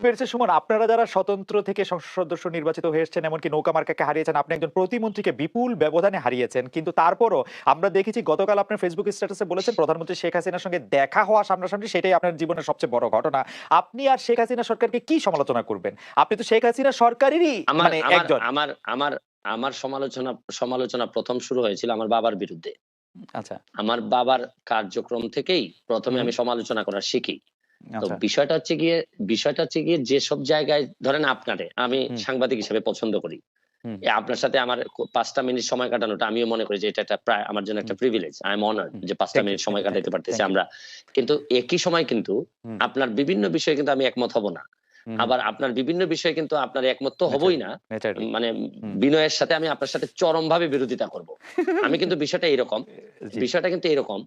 পেরেছে সুমন আপনারা যারা স্বতন্ত্র থেকে সংসদ সদস্য নির্বাচিত হয়ে এসেছেন এমনকি নৌকা মার্কাকে হারিয়েছেন আপনি একজন প্রতিমন্ত্রীকে বিপুল ব্যবধানে হারিয়েছেন। কিন্তু তারপরও আমরা দেখেছি গতকাল আপনার ফেসবুক স্ট্যাটাসে বলেছেন প্রধানমন্ত্রী শেখ হাসিনার সঙ্গে দেখা হওয়া সামনাসামনি সেটাই আপনার জীবনের সবচেয়ে বড় ঘটনা। আপনি আর শেখ হাসিনা সরকারকে কি সমালোচনা করবেন? আপনি তো শেখ হাসিনা সরকারেরই মানে একজন। আমার আমার আমার সমালোচনা সমালোচনা প্রথম শুরু হয়েছিল আমার বাবার বিরুদ্ধে। আচ্ছা। আমার বাবার কার্যক্রম থেকেই প্রথমে আমি সমালোচনা করা শিখি। তো আচ্ছা। বিষয়টা হচ্ছে গিয়ে বিষয়টা হচ্ছে গিয়ে যেসব জায়গায় ধরেন আপনারে আমি সাংবাদিক হিসেবে পছন্দ করি। আপনার সাথে আমার পাঁচটা মিনিট সময় কাটানোটা আমিও মনে করি যে এটা একটা প্রায় আমার জন্য একটা প্রিভিলেজ আই এম অনার যে পাঁচটা মিনিট সময় কাটাতে পারতেছি আমরা। কিন্তু একই সময় কিন্তু আপনার বিভিন্ন বিষয়ে কিন্তু আমি একমত হব না। আবার আপনার বিভিন্ন বিষয়ে কিন্তু আপনার একমত তো হবই না। মানে বিনয়ের সাথে আমি আপনার সাথে চরম ভাবে বিরোধিতা করব। আমি কিন্তু বিষয়টা এরকম বিষয়টা কিন্তু এরকম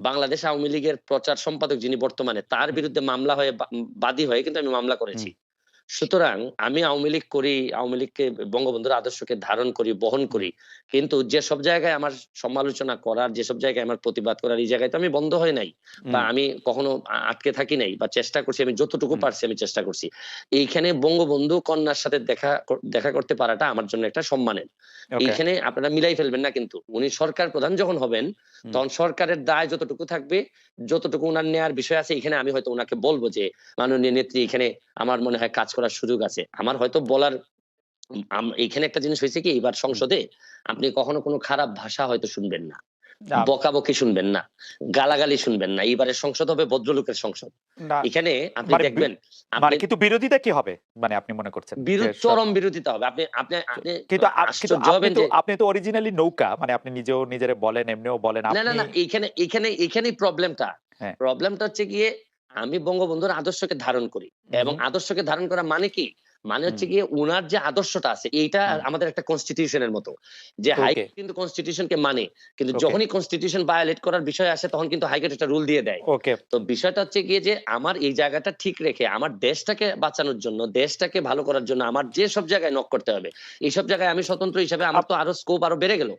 বাংলাদেশ আওয়ামী লীগের প্রচার সম্পাদক যিনি বর্তমানে তার বিরুদ্ধে মামলা হয়ে বাদী হয়ে কিন্তু আমি মামলা করেছি। সুতরাং আমি আওয়ামী লীগ করি আওয়ামী লীগকে বঙ্গবন্ধুর আদর্শকে ধারণ করি বহন করি। কিন্তু যে সব জায়গায় আমার সমালোচনা করার যেসব জায়গায় আমার প্রতিবাদ করার এই জায়গায় তো আমি বন্ধ হয় নাই। বা আমি কখনো আটকে থাকি নাই বা চেষ্টা করছি আমি যতটুকু পারছি আমি চেষ্টা করছি। এইখানে বঙ্গবন্ধু কন্যার সাথে দেখা দেখা করতে পারাটা আমার জন্য একটা সম্মানের। এইখানে আপনারা মিলাই ফেলবেন না কিন্তু। উনি সরকার প্রধান যখন হবেন তখন সরকারের দায় যতটুকু থাকবে যতটুকু উনার নেয়ার বিষয় আছে এখানে আমি হয়তো উনাকে বলব যে মাননীয় নেত্রী এখানে আমার মনে হয় কাজ করার সুযোগ আছে। আমার হয়তো বলার এখানে একটা জিনিস হয়েছে কি এবার সংসদে আপনি কখনো কোনো খারাপ ভাষা হয়তো শুনবেন না। বকাবকি শুনবেন না। গালাগালি শুনবেন না। এইবারের সংসদ হবে ভদ্রলোকের সংসদ। এখানে আপনি মানে দেখবেন মানে কিন্তু বিরোধিতা কি হবে? মানে আপনি মনে করছেন চরম বিরোধিতা হবে। আপনি আপনি কিন্তু কিন্তু আপনি তো অরিজিনালি নৌকা মানে আপনি নিজেও নিজেরে বলেন এমনিও বলেন না না না এখানে এখানে এখানেই প্রবলেমটা হ্যাঁ। প্রবলেমটা হচ্ছে গিয়ে আমি বঙ্গবন্ধুর আদর্শকে ধারণ করি। এবং আদর্শকে ধারণ করা মানে কি? মানে হচ্ছে গিয়ে উনার যে আদর্শটা আছে এইটা আমাদের একটা কনস্টিটিউশনের মতো। যে. হাইকোর্ট কিন্তু কনস্টিটিউশনকে মানে। কিন্তু যখনই কনস্টিটিউশন ভায়োলেট করার বিষয় আসে তখন কিন্তু হাইকোর্ট একটা রুল দিয়ে দেয়। ওকে তো বিষয়টা হচ্ছে গিয়ে যে আমার এই জায়গাটা ঠিক রেখে আমার দেশটাকে বাঁচানোর জন্য দেশটাকে ভালো করার জন্য আমার যে সব জায়গায় নক করতে হবে এইসব জায়গায় আমি স্বতন্ত্র হিসাবে আমার তো আরও স্কোপ আরও বেড়ে গেল।